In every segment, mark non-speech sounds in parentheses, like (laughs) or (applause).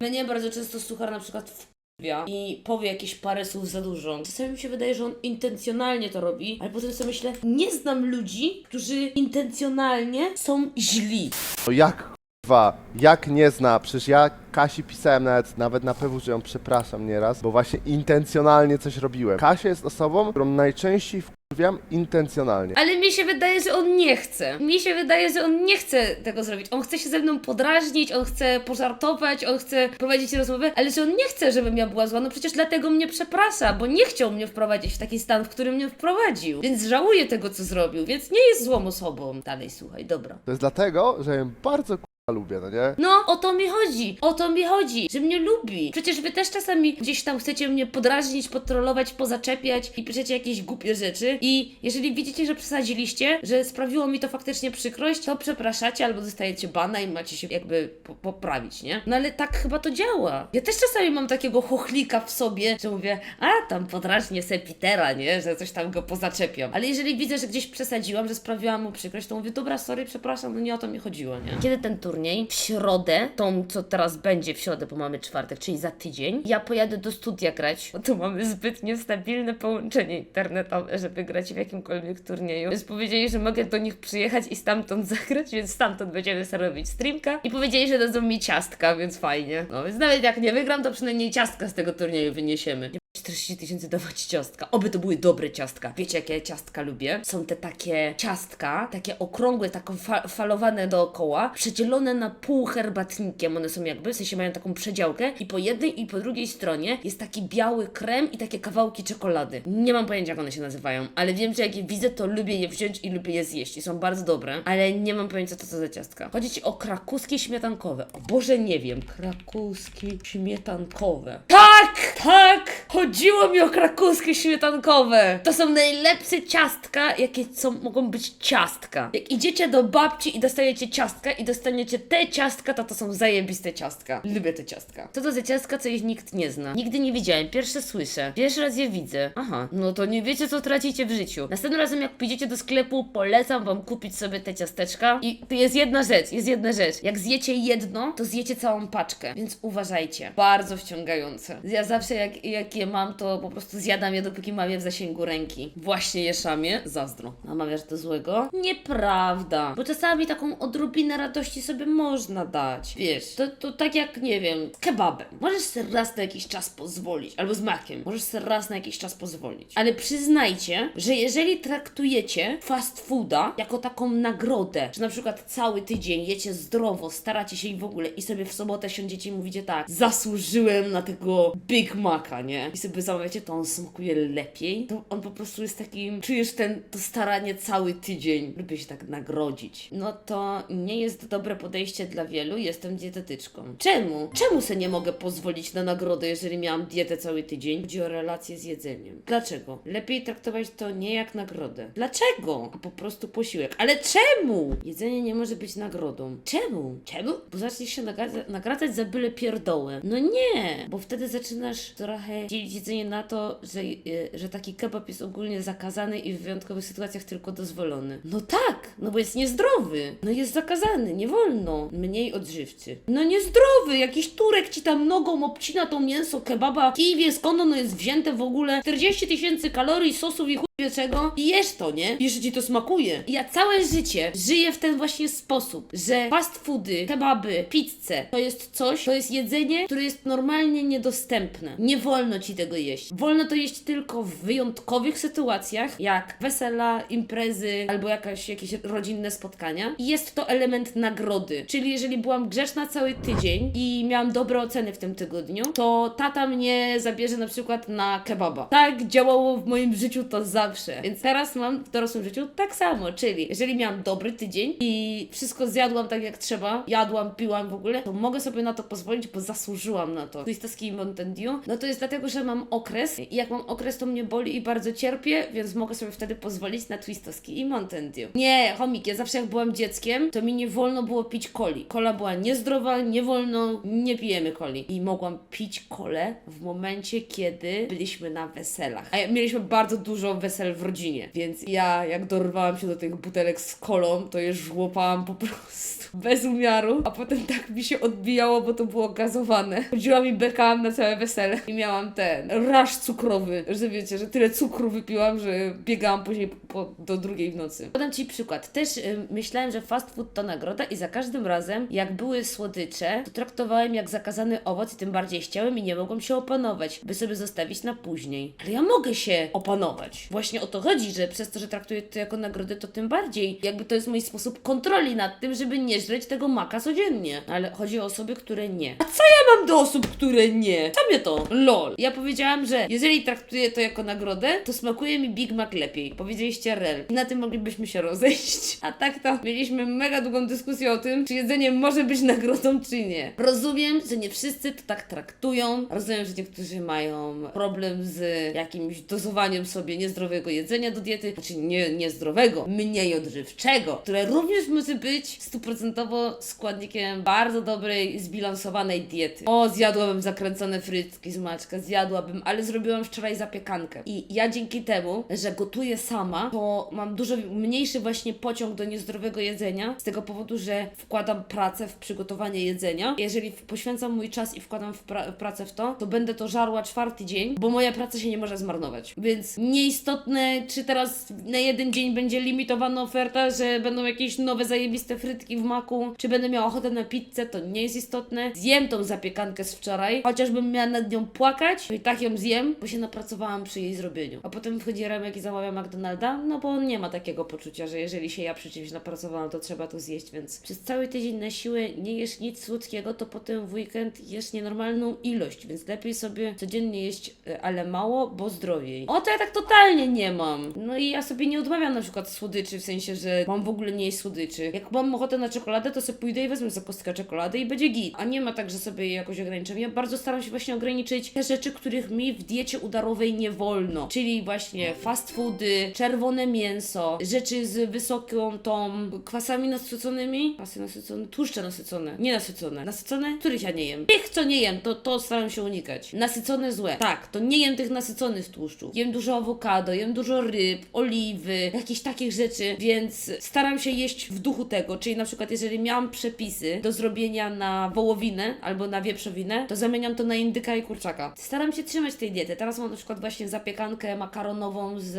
Mnie bardzo często suchar na przykład wkurwia i powie jakieś parę słów za dużo. Czasami mi się wydaje, że on intencjonalnie to robi, ale potem sobie myślę, nie znam ludzi, którzy intencjonalnie są źli. No jak Dwa, jak nie zna, przecież ja Kasi pisałem nawet, nawet na PW, że ją przepraszam nieraz, bo właśnie intencjonalnie coś robiłem. Kasia jest osobą, którą najczęściej wkurwiam intencjonalnie. Ale mi się wydaje, że on nie chce. Mi się wydaje, że on nie chce tego zrobić. On chce się ze mną podrażnić, on chce pożartować, on chce prowadzić rozmowę, ale że on nie chce, żebym ja była zła. No przecież dlatego mnie przeprasza, bo nie chciał mnie wprowadzić w taki stan, w którym mnie wprowadził. Więc żałuję tego, co zrobił, więc nie jest złą osobą. Dalej, słuchaj, dobra. To jest dlatego, że ją bardzo lubię, no nie? No, o to mi chodzi, o to mi chodzi, że mnie lubi. Przecież wy też czasami gdzieś tam chcecie mnie podrażnić, potrolować, pozaczepiać i piszecie jakieś głupie rzeczy. I jeżeli widzicie, że przesadziliście, że sprawiło mi to faktycznie przykrość, to przepraszacie albo dostajecie bana i macie się jakby po poprawić, nie? No ale tak chyba to działa. Ja też czasami mam takiego chochlika w sobie, że mówię, a tam podrażnię se Petera, nie? Że coś tam go pozaczepiam. Ale jeżeli widzę, że gdzieś przesadziłam, że sprawiłam mu przykrość, to mówię, dobra, sorry, przepraszam, no nie o to mi chodziło, nie? Kiedy ten turniej? W środę, tą co teraz będzie w środę, bo mamy czwartek, czyli za tydzień, ja pojadę do studia grać, bo tu mamy zbyt niestabilne połączenie internetowe, żeby grać w jakimkolwiek turnieju. Więc powiedzieli, że mogę do nich przyjechać i stamtąd (laughs) zagrać, więc stamtąd będziemy sobie robić streamka. I powiedzieli, że dadzą mi ciastka, więc fajnie. No więc nawet jak nie wygram, to przynajmniej ciastka z tego turnieju wyniesiemy. 40 tysięcy dawać ciastka. Oby to były dobre ciastka. Wiecie, jakie ja ciastka lubię? Są te takie ciastka, takie okrągłe, tak fa falowane dookoła, przedzielone na pół herbatnikiem. One są jakby, w sensie mają taką przedziałkę i po jednej i po drugiej stronie jest taki biały krem i takie kawałki czekolady. Nie mam pojęcia, jak one się nazywają, ale wiem, że jak je widzę, to lubię je wziąć i lubię je zjeść. I są bardzo dobre, ale nie mam pojęcia, co to za ciastka. Chodzi ci o krakuskie śmietankowe. O Boże, nie wiem. Krakuskie śmietankowe. Tak! Tak! Chodziło mi o krakuskie śmietankowe. To są najlepsze ciastka, jakie są, mogą być ciastka. Jak idziecie do babci i dostajecie ciastka i dostaniecie te ciastka, to to są zajebiste ciastka. Lubię te ciastka. Co to za ciastka, co ich nikt nie zna? Nigdy nie widziałem, pierwsze słyszę. Pierwszy raz je widzę. Aha, no to nie wiecie, co tracicie w życiu. Następnym razem, jak pójdziecie do sklepu, polecam wam kupić sobie te ciasteczka. I tu jest jedna rzecz, jest jedna rzecz. Jak zjecie jedno, to zjecie całą paczkę, więc uważajcie. Bardzo wciągające. Ja zawsze, jak, jak je mam, to po prostu zjadam je, dopóki mam je w zasięgu ręki. Właśnie je szamię, zazdro. A to złego? Nieprawda. Bo czasami taką odrobinę radości sobie można dać. Wiesz, to, to tak jak, nie wiem, z kebabem. Możesz sobie raz na jakiś czas pozwolić. Albo z makiem. Możesz sobie raz na jakiś czas pozwolić. Ale przyznajcie, że jeżeli traktujecie fast fooda jako taką nagrodę, że na przykład cały tydzień jecie zdrowo, staracie się i w ogóle i sobie w sobotę siądziecie i mówicie tak, zasłużyłem na tego Big Maca, nie? I sobie zamawiacie, to on smakuje lepiej, to on po prostu jest takim, czujesz ten, to staranie cały tydzień. Lubię się tak nagrodzić. No to nie jest dobre podejście dla wielu, jestem dietetyczką. Czemu? Czemu se nie mogę pozwolić na nagrodę, jeżeli miałam dietę cały tydzień? Chodzi o relacje z jedzeniem. Dlaczego? Lepiej traktować to nie jak nagrodę. Dlaczego? A po prostu posiłek. Ale czemu? Jedzenie nie może być nagrodą. Czemu? Czemu? Bo zaczniesz się nagradzać za byle pierdołę. No nie, bo wtedy zaczynasz trochę dzielić jedzenie na to, że, e, że taki kebab jest ogólnie zakazany i w wyjątkowych sytuacjach tylko dozwolony. No tak, no bo jest niezdrowy. No jest zakazany, nie wolno. Mniej odżywczy. No niezdrowy, jakiś Turek ci tam nogą obcina to mięso kebaba. Kij wie skąd ono jest wzięte w ogóle. 40 tysięcy kalorii, sosów i chuj czego. I jesz to, nie? I że ci to smakuje. Ja całe życie żyję w ten właśnie sposób, że fast foody, kebaby, pizze to jest coś, to jest jedzenie, które jest normalnie niedostępne. Nie wolno ci tego jeść. Wolno to jeść tylko w wyjątkowych sytuacjach, jak wesela, imprezy albo jakaś, jakieś rodzinne spotkania. I jest to element nagrody. Czyli jeżeli byłam grzeczna cały tydzień i miałam dobre oceny w tym tygodniu, to tata mnie zabierze na przykład na kebaba. Tak działało w moim życiu to zawsze. Więc teraz mam w dorosłym życiu tak samo. Czyli jeżeli miałam dobry tydzień i wszystko zjadłam tak jak trzeba, jadłam, piłam w ogóle, to mogę sobie na to pozwolić, bo zasłużyłam na to. Twistowski Mountain Dew, no to jest dlatego, że mam okres i jak mam okres, to mnie boli i bardzo cierpię, więc mogę sobie wtedy pozwolić na Twistowski i Mountain Dew. Nie, chomik, ja zawsze jak byłam dzieckiem, to mi nie wolno było pić coli. Kola była niezdrowa, nie wolno, nie pijemy coli. I mogłam pić kolę w momencie, kiedy byliśmy na weselach. A mieliśmy bardzo dużo wesel wesel w rodzinie. Więc ja, jak dorwałam się do tych butelek z kolą, to je żłopałam po (laughs) prostu bez umiaru, a potem tak mi się odbijało, bo to było gazowane. Chodziłam i bekałam na całe wesele i miałam ten rasz cukrowy, że wiecie, że tyle cukru wypiłam, że biegałam później po, do drugiej w nocy. Podam Ci przykład. Też y, myślałem, że fast food to nagroda i za każdym razem, jak były słodycze, to traktowałem jak zakazany owoc i tym bardziej chciałem i nie mogłam się opanować, by sobie zostawić na później. Ale ja mogę się opanować. Właśnie o to chodzi, że przez to, że traktuję to jako nagrodę, to tym bardziej jakby to jest mój sposób kontroli nad tym, żeby nie żreć tego maka codziennie. Ale chodzi o osoby, które nie. A co ja mam do osób, które nie? Co mnie to? Lol. Ja powiedziałam, że jeżeli traktuję to jako nagrodę, to smakuje mi Big Mac lepiej. Powiedzieliście rel. I na tym moglibyśmy się rozejść. A tak to mieliśmy mega długą dyskusję o tym, czy jedzenie może być nagrodą, czy nie. Rozumiem, że nie wszyscy to tak traktują. Rozumiem, że niektórzy mają problem z jakimś dozowaniem sobie niezdrowego jedzenia do diety, znaczy nie niezdrowego, mniej odżywczego, które również może być stuprocentowo składnikiem bardzo dobrej, zbilansowanej diety. O, zjadłabym zakręcone frytki z maczka, zjadłabym, ale zrobiłam wczoraj zapiekankę. I ja dzięki temu, że gotuję sama, to mam dużo mniejszy właśnie pociąg do niezdrowego jedzenia, z tego powodu, że wkładam pracę w przygotowanie jedzenia. Jeżeli poświęcam mój czas i wkładam w pra- pracę w to, to będę to żarła czwarty dzień, bo moja praca się nie może zmarnować. Więc nieistotne, czy teraz na jeden dzień będzie limitowana oferta, że będą jakieś nowe zajebiste frytki w maku, czy będę miała ochotę na pizzę, to nie jest istotne. Zjem tą zapiekankę z wczoraj, chociażbym miała nad nią płakać, i tak ją zjem, bo się napracowałam przy jej zrobieniu. A potem wchodzi Remek i zamawia McDonalda, no bo on nie ma takiego poczucia, że jeżeli się ja przy czymś napracowałam, to trzeba to zjeść, więc przez cały tydzień na siłę nie jesz nic słodkiego, to potem w weekend jesz nienormalną ilość, więc lepiej sobie codziennie jeść, e, ale mało, bo zdrowiej. O, to ja tak totalnie nie mam. No i ja sobie nie odmawiam na przykład słodyczy, w sensie, że mam w ogóle nie jeść słodyczy. Jak mam ochotę na czekoladę, to sobie pójdę i wezmę za kostkę czekolady i będzie git. A nie ma tak, że sobie jakoś ograniczam. Ja bardzo staram się właśnie ograniczyć te rzeczy, których mi w diecie udarowej nie wolno. Czyli właśnie fast foody, czerwone mięso, rzeczy z wysoką tą kwasami nasyconymi. Kwasy nasycone, tłuszcze nasycone, nie nasycone. Nasycone? Których ja nie jem. Tych, co nie jem, to, to staram się unikać. Nasycone złe. Tak, to nie jem tych nasyconych tłuszczów. Jem dużo awokado, jem dużo ryb, oliwy, jakichś takich rzeczy, więc staram się jeść w duchu tego. Czyli na przykład, jeżeli miałam przepisy do zrobienia na wołowinę albo na wieprzowinę, to zamieniam to na indyka i kurczaka. Staram się trzymać tej diety. Teraz mam na przykład właśnie zapiekankę makaronową z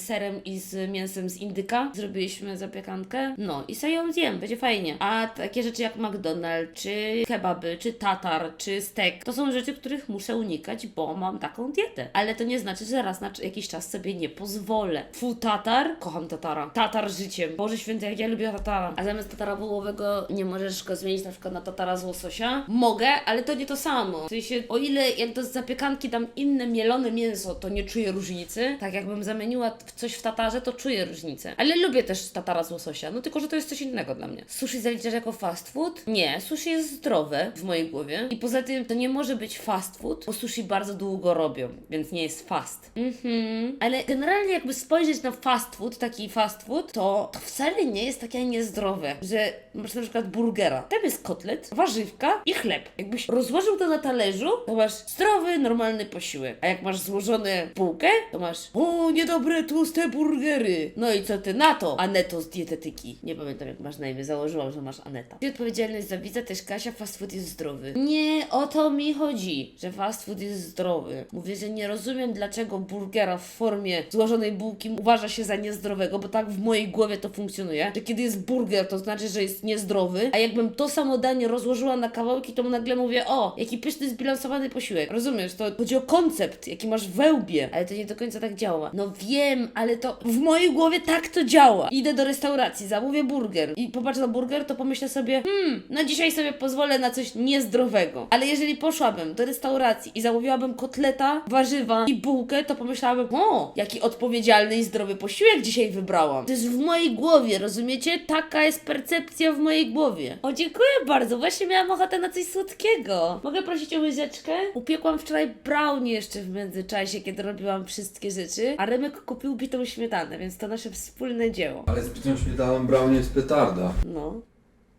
serem i z mięsem z indyka. Zrobiliśmy zapiekankę. No i sobie ją zjem, będzie fajnie. A takie rzeczy jak McDonald's, czy kebaby, czy tatar, czy steak, to są rzeczy, których muszę unikać, bo mam taką dietę. Ale to nie znaczy, że raz na jakiś czas sobie nie pozwolę. Fu, tatar? Kocham tatara. Tatar życiem. Boże święty, jak ja lubię tatara. A zamiast tatara wołowego nie możesz go zmienić na przykład na tatara z łososia? Mogę, ale to nie to samo. W sensie, o ile jak do zapiekanki dam inne mielone mięso, to nie czuję różnicy. Tak jakbym zamieniła coś w tatarze, to czuję różnicę. Ale lubię też tatara z łososia, no tylko, że to jest coś innego dla mnie. Sushi zaliczasz jako fast food? Nie, sushi jest zdrowe w mojej głowie. I poza tym to nie może być fast food, bo sushi bardzo długo robią, więc nie jest fast. Mhm. Ale generalnie jakby spojrzeć na fast food, taki fast food, to, to wcale nie jest takie niezdrowe, że masz na przykład burgera. Tam jest kotlet, warzywka i chleb. Jakbyś rozłożył to na talerzu, to masz zdrowy, normalny posiłek. A jak masz złożone w bułkę, to masz o, niedobre, tłuste burgery. No i co ty na to, Aneto z dietetyki? Nie pamiętam jak masz na imię, założyłam, że masz Aneta. I odpowiedzialność za widza też Kasia, fast food jest zdrowy. Nie o to mi chodzi, że fast food jest zdrowy. Mówię, że nie rozumiem dlaczego burgera w formie złożonej bułki uważa się za niezdrowego, bo tak w mojej głowie to funkcjonuje, że kiedy jest burger, to znaczy, że jest niezdrowy, a jakbym to samo danie rozłożyła na kawałki, to nagle mówię, o, jaki pyszny, zbilansowany posiłek. Rozumiesz, to chodzi o koncept, jaki masz we łbie, ale to nie do końca tak działa. No wiem, ale to w mojej głowie tak to działa. Idę do restauracji, zamówię burger i popatrzę na burger, to pomyślę sobie, hmm, no dzisiaj sobie pozwolę na coś niezdrowego. Ale jeżeli poszłabym do restauracji i zamówiłabym kotleta, warzywa i bułkę, to pomyślałabym, o, jaki odpowiedzialny i zdrowy posiłek dzisiaj wybrałam. To jest w mojej głowie, rozumiecie? Taka jest percepcja w mojej głowie. O, dziękuję bardzo, właśnie miałam ochotę na coś słodkiego. Mogę prosić o łyżeczkę? Upiekłam wczoraj brownie jeszcze w międzyczasie, kiedy robiłam wszystkie rzeczy, a Remek kupił bitą śmietanę, więc to nasze wspólne dzieło. Ale z bitą śmietaną brownie jest petarda. No.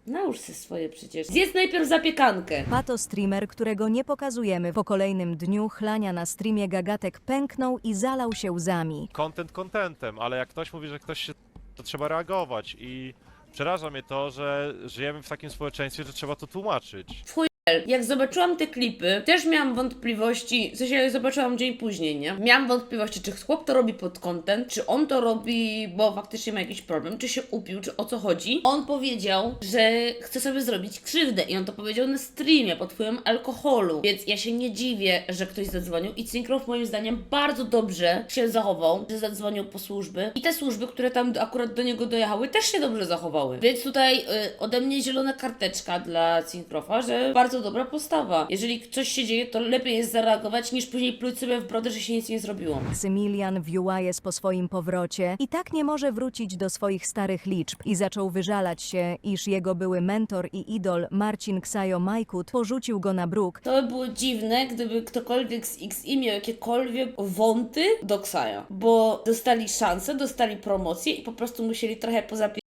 Nałóż się swoje przecież. Zjedz najpierw zapiekankę. Pato streamer, którego nie pokazujemy, po kolejnym dniu chlania na streamie gagatek pęknął i zalał się łzami. content contentem, ale jak ktoś mówi, że ktoś się, to trzeba reagować i przeraża mnie to, że żyjemy w takim społeczeństwie, że trzeba to tłumaczyć. Chuj jak zobaczyłam te klipy, też miałam wątpliwości, w sensie zobaczyłam dzień później, nie? Miałam wątpliwości, czy chłop to robi pod content, czy on to robi, bo faktycznie ma jakiś problem, czy się upił, czy o co chodzi. On powiedział, że chce sobie zrobić krzywdę i on to powiedział na streamie pod wpływem alkoholu, więc ja się nie dziwię, że ktoś zadzwonił i Syncroft moim zdaniem bardzo dobrze się zachował, że zadzwonił po służby i te służby, które tam akurat do niego dojechały, też się dobrze zachowały. Więc tutaj y, ode mnie zielona karteczka dla Syncrofta, że bardzo dobra postawa. Jeżeli coś się dzieje, to lepiej jest zareagować, niż później pluć sobie w brodę, że się nic nie zrobiło. Maksymilian wiuła jest po swoim powrocie i tak nie może wrócić do swoich starych liczb i zaczął wyżalać się, iż jego były mentor i idol Marcin Ksajo Majkut porzucił go na bruk To by było dziwne, gdyby ktokolwiek z XI miał jakiekolwiek wąty do Ksaja, bo dostali szansę, dostali promocję i po prostu musieli trochę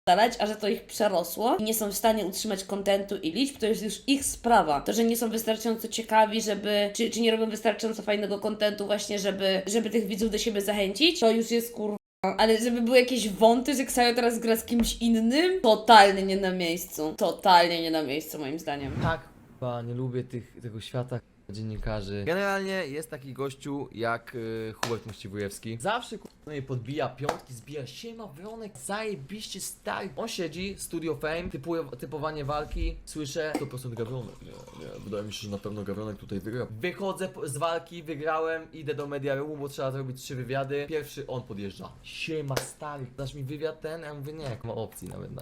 pozapierdalać, a że to ich przerosło i nie są w stanie utrzymać kontentu i liczb, to jest już ich sprawa. To, że nie są wystarczająco ciekawi, żeby, czy, czy nie robią wystarczająco fajnego kontentu właśnie, żeby, żeby tych widzów do siebie zachęcić, to już jest kur... Ale żeby były jakieś wąty, że Ksajo teraz gra z kimś innym, totalnie nie na miejscu. Totalnie nie na miejscu moim zdaniem. Tak, chyba nie lubię tych, tego świata dziennikarzy. Generalnie jest taki gościu jak y, Hubert Muściwujewski. Zawsze kurwa mnie podbija piątki, zbija siema, Wronek, zajebiście stary. On siedzi, Studio Fame, typuje, typowanie walki, słyszę 100% Gawronek. Nie, nie, wydaje mi się, że na pewno Gawronek tutaj wygra. Wychodzę po- z walki, wygrałem, idę do Media Roomu, bo trzeba zrobić trzy wywiady. Pierwszy on podjeżdża. Siema stary, dasz mi wywiad ten? Ja mówię, nie, jak ma opcji nawet na...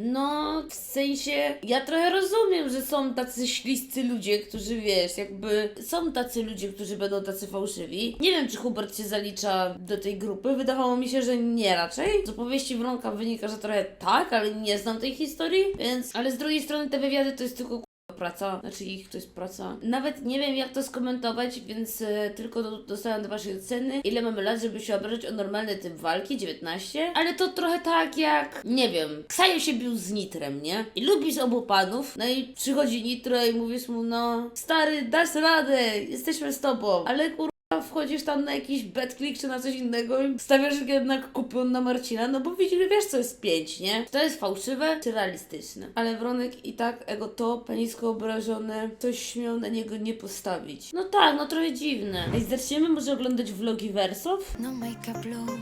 No, w sensie, ja trochę rozumiem, że są tacy śliscy ludzie, którzy wiesz, jakby są tacy ludzie, którzy będą tacy fałszywi. Nie wiem, czy Hubert się zalicza do tej grupy. Wydawało mi się, że nie raczej. Z opowieści Wronka wynika, że trochę tak, ale nie znam tej historii, więc. Ale z drugiej strony te wywiady to jest tylko praca, znaczy ich to jest praca. Nawet nie wiem jak to skomentować, więc e, tylko do, dostałam do waszej oceny. Ile mamy lat, żeby się obrażać o normalny typ walki? 19? Ale to trochę tak jak, nie wiem, Ksajo się bił z Nitrem, nie? I lubisz obu panów, no i przychodzi Nitro i mówisz mu, no stary, dasz radę, jesteśmy z tobą, ale kur... Wchodzisz tam na jakiś betclick czy na coś innego i stawiasz jednak kupion na Marcina, no bo widzisz, wiesz co jest pięć, nie? Czy to jest fałszywe, czy realistyczne? Ale Wronek i tak ego to, panisko obrażone, ktoś śmiał na niego nie postawić. No tak, no trochę dziwne. Ej, zaczniemy może oglądać vlogi wersów? No make-up look,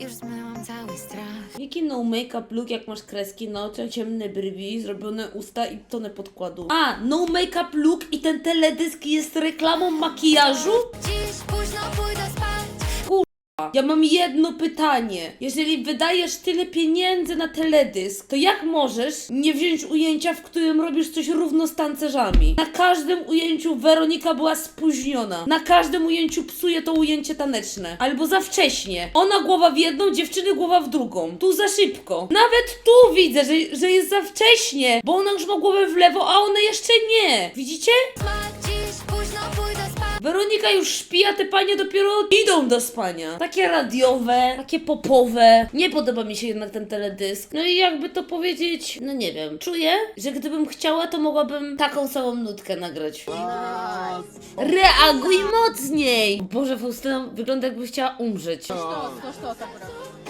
już zmyłam cały strach Jaki no make-up look, jak masz kreski na oczach, ciemne brwi, zrobione usta i tonę podkładu? A, no make-up look i ten teledysk jest reklamą makijażu? Ja mam jedno pytanie. Jeżeli wydajesz tyle pieniędzy na teledysk, to jak możesz nie wziąć ujęcia, w którym robisz coś równo z tancerzami? Na każdym ujęciu Weronika była spóźniona. Na każdym ujęciu psuje to ujęcie taneczne. Albo za wcześnie. Ona głowa w jedną, dziewczyny głowa w drugą. Tu za szybko. Nawet tu widzę, że, że jest za wcześnie, bo ona już ma głowę w lewo, a one jeszcze nie. Widzicie? Dziś późno pójdę Weronika już śpi, a te panie dopiero idą do spania. Takie radiowe, takie popowe. Nie podoba mi się jednak ten teledysk. No i jakby to powiedzieć, no nie wiem. Czuję, że gdybym chciała, to mogłabym taką samą nutkę nagrać. Reaguj mocniej! Boże, Faustyna wygląda jakby chciała umrzeć.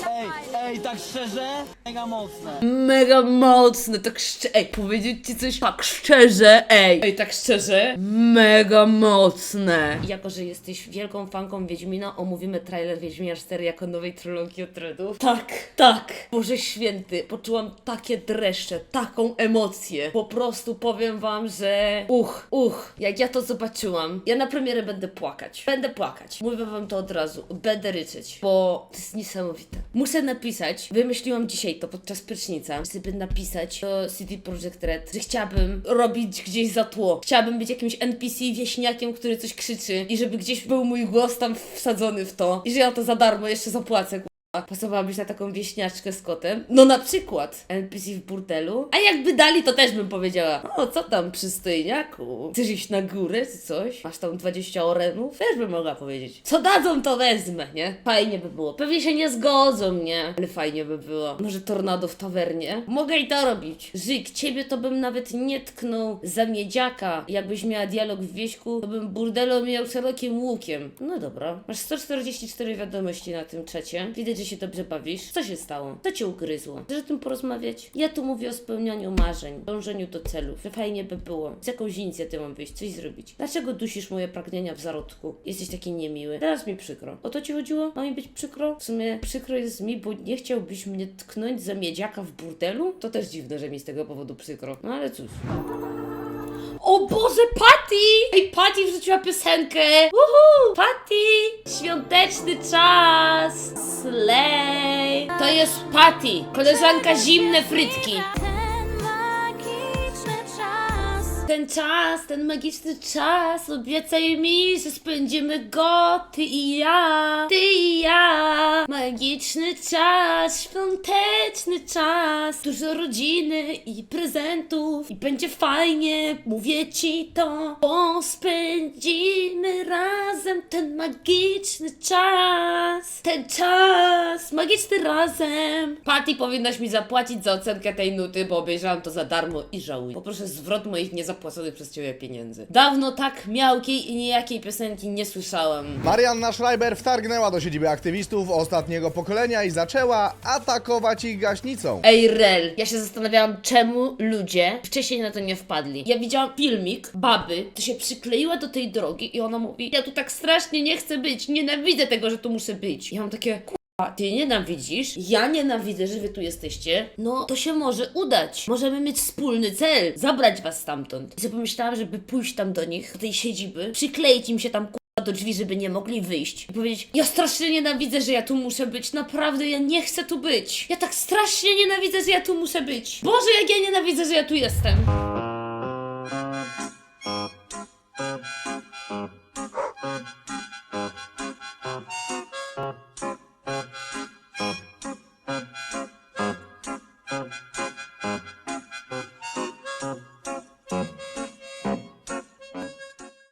Ej, ej, tak szczerze? Mega mocne. Mega mocne, tak szczerze. Ej, powiedzieć ci coś tak szczerze, ej. Ej, tak szczerze. Mega mocne. Jako, że jesteś wielką fanką Wiedźmina, omówimy trailer Wiedźmina 4 jako nowej trylogii od Redów. Tak, tak. Boże święty, poczułam takie dreszcze, taką emocję. Po prostu powiem wam, że uch, uch, jak ja to zobaczyłam, ja na premierę będę płakać. Będę płakać. Mówię wam to od razu. Będę ryczeć, bo to jest niesamowite. Muszę napisać, wymyśliłam dzisiaj to podczas prysznica, żeby napisać do CD Projekt Red, że chciałabym robić gdzieś za tło. Chciałabym być jakimś NPC wieśniakiem, który coś krzyczy i żeby gdzieś był mój głos tam wsadzony w to i że ja to za darmo jeszcze zapłacę. Pasowałabyś na taką wieśniaczkę z kotem? No na przykład NPC w burdelu. A jakby dali, to też bym powiedziała O, co tam przystojniaku? Chcesz iść na górę czy coś? Masz tam 20 orenów? Też bym mogła powiedzieć Co dadzą, to wezmę, nie? Fajnie by było. Pewnie się nie zgodzą, nie? Ale fajnie by było. Może tornado w tawernie? Mogę i to robić. Żyk, ciebie to bym nawet nie tknął za miedziaka. Jakbyś miała dialog w wieśku, to bym burdelo miał szerokim łukiem. No dobra. Masz 144 wiadomości na tym czacie. Widać, że się dobrze bawisz. Co się stało? Co cię ugryzło? Chcesz o tym porozmawiać? Ja tu mówię o spełnianiu marzeń, dążeniu do celów, że fajnie by było. Z jakąś inicjatywą wyjść, coś zrobić. Dlaczego dusisz moje pragnienia w zarodku? Jesteś taki niemiły. Teraz mi przykro. O to ci chodziło? Ma mi być przykro? W sumie przykro jest mi, bo nie chciałbyś mnie tknąć za miedziaka w burdelu? To też dziwne, że mi z tego powodu przykro. No ale cóż. O Boże, Patty! Ej, Patty wrzuciła piosenkę! Uhu! Patty! Świąteczny czas! Slay! To jest Patty, koleżanka zimne frytki. Ten czas, ten magiczny czas, obiecaj mi, że spędzimy go, ty i ja, ty i ja. Magiczny czas, świąteczny czas, dużo rodziny i prezentów i będzie fajnie, mówię ci to, bo spędzimy razem ten magiczny czas, ten czas, magiczny razem. Patty powinnaś mi zapłacić za ocenkę tej nuty, bo obejrzałam to za darmo i żałuję. Poproszę zwrot moich niezapłaconych przez ciebie pieniędzy. Dawno tak miałkiej i niejakiej piosenki nie słyszałam. Marianna Schreiber wtargnęła do siedziby aktywistów ostatniego pokolenia i zaczęła atakować ich gaśnicą. Ej, Rel, ja się zastanawiałam, czemu ludzie wcześniej na to nie wpadli. Ja widziałam filmik baby, to się przykleiła do tej drogi i ona mówi, ja tu tak strasznie nie chcę być, nienawidzę tego, że tu muszę być. Ja mam takie, a ty nienawidzisz, ja nienawidzę, że wy tu jesteście, no to się może udać. Możemy mieć wspólny cel, zabrać was stamtąd. I sobie pomyślałam, żeby pójść tam do nich, do tej siedziby, przykleić im się tam k***a, do drzwi, żeby nie mogli wyjść. I powiedzieć, ja strasznie nienawidzę, że ja tu muszę być, naprawdę ja nie chcę tu być. Ja tak strasznie nienawidzę, że ja tu muszę być. Boże, jak ja nienawidzę, że ja tu jestem.